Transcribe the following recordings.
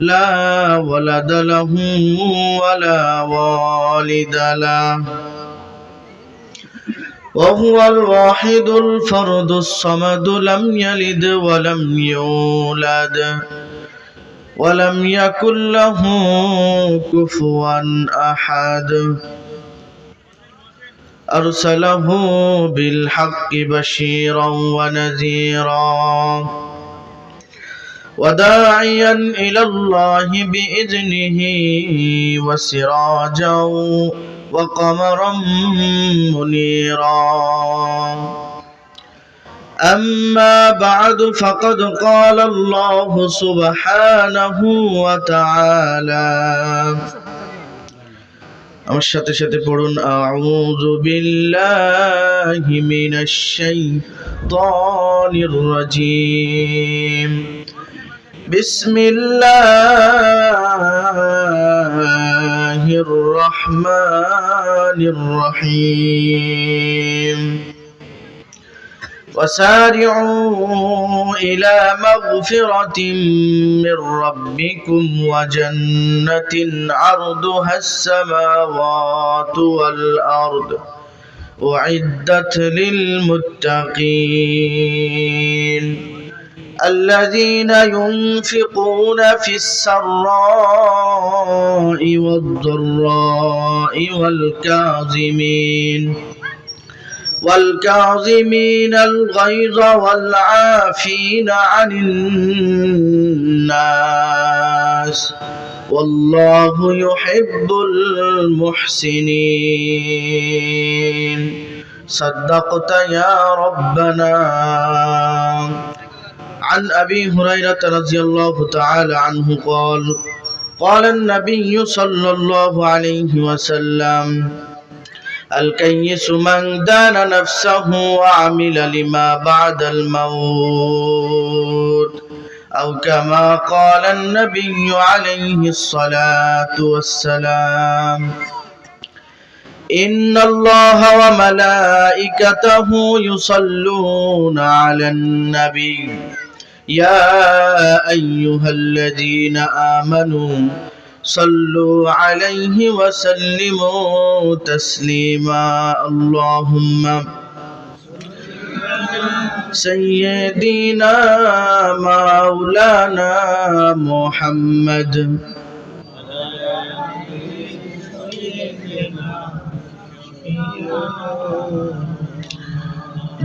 لا ولد له ولا والد له. وهو الواحد الفرد الصمد لم يلد ولم يولد ولم يكن له كفوا أحد. أرسله بالحق بشيرا ونذيرا. وداعيا إلى الله بإذنه وسراجا وقمرا منيرا أما بعد فقد قال الله سبحانه وتعالى আমার সাথে সাথে পড়ুন আউযু বিল্লাহি মিনাশ শাইতানির রাজিম بسم الله الرحمن الرحيم. وسارعوا إلى مغفرة من ربكم وجنة عرضها السماوات والأرض أعدت للمتقين. الذين ينفقون في السراء والضراء والكاظمين والكاظمين الغيظ والعافين عن الناس والله يحب المحسنين. صدقت يا ربنا. عن أبي هريرة رضي الله تعالى عنه قال قال النبي صلى الله عليه وسلم الكيس من دان نفسه وعمل لما بعد الموت أو كما قال النبي عليه الصلاة والسلام إن الله وملائكته يصلون على النبي. يا أيها الذين آمنوا صلوا عليه وسلموا تسليما. اللهم سيدنا مولانا محمد.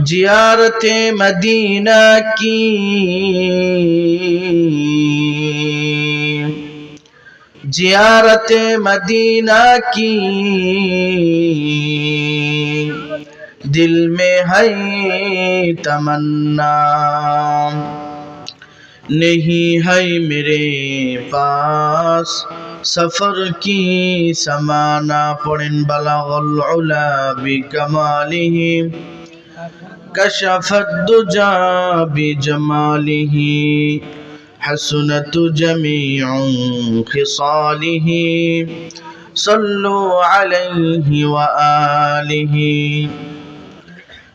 زیارت مدینہ کی۔ زیارت مدینہ کی۔ دل میں ہے تمنا۔ نہیں ہے میرے پاس سفر کی سمانا۔ پڑن بلغ العلا بکمالہم۔ کشفت دجا بجماله، حسنت جمیع خصالی ہی صلو علیہ وآلہ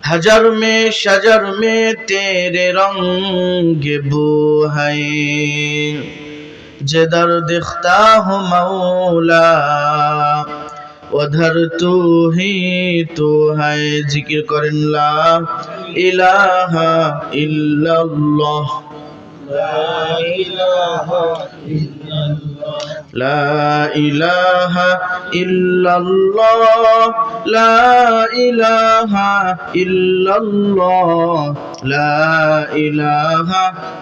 حجر میں شجر میں تیرے رنگ بو ہے جدر دکھتا ہوں مولا অধার তো হি তো হায় জিকির করেন ইলাহা ইল্লাল্লাহ। ইলাহ ইহ ইহ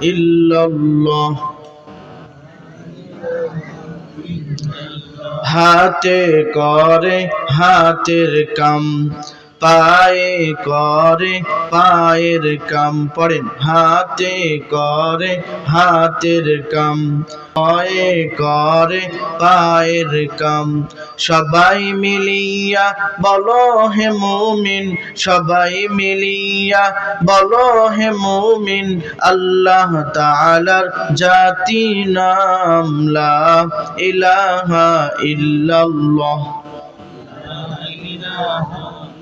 ইহ ইহ হাতে করে হাতের কাম। পায়ে করে, পায়ের কাম পড়েন হাতে করে, হাতের কাম। পায়ে করে, পায়ের কাম। সবাই মিলিয়া বলো হে মুমিন, সবাই মিলিয়া বলো হে মুমিন, আল্লাহ তাআলার জাতি নাম লা ইলাহা ইল্লাল্লাহ।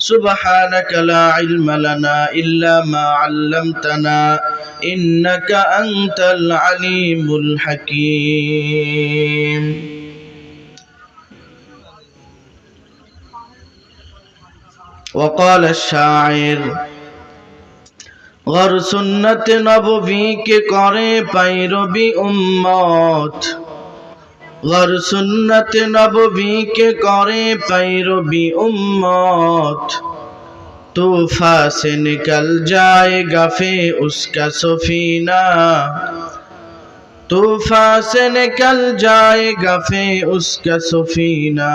سبحانك لا علم لنا إلا ما علمتنا إنك أنت العليم الحكيم وقال الشاعر غر سنت غر سنت نبوی کے کرے پیرو بھی امت طوفا سے نکل جائے گا فے اس کا سفینہ طوفا سے نکل جائے گا فے اس کا سفینہ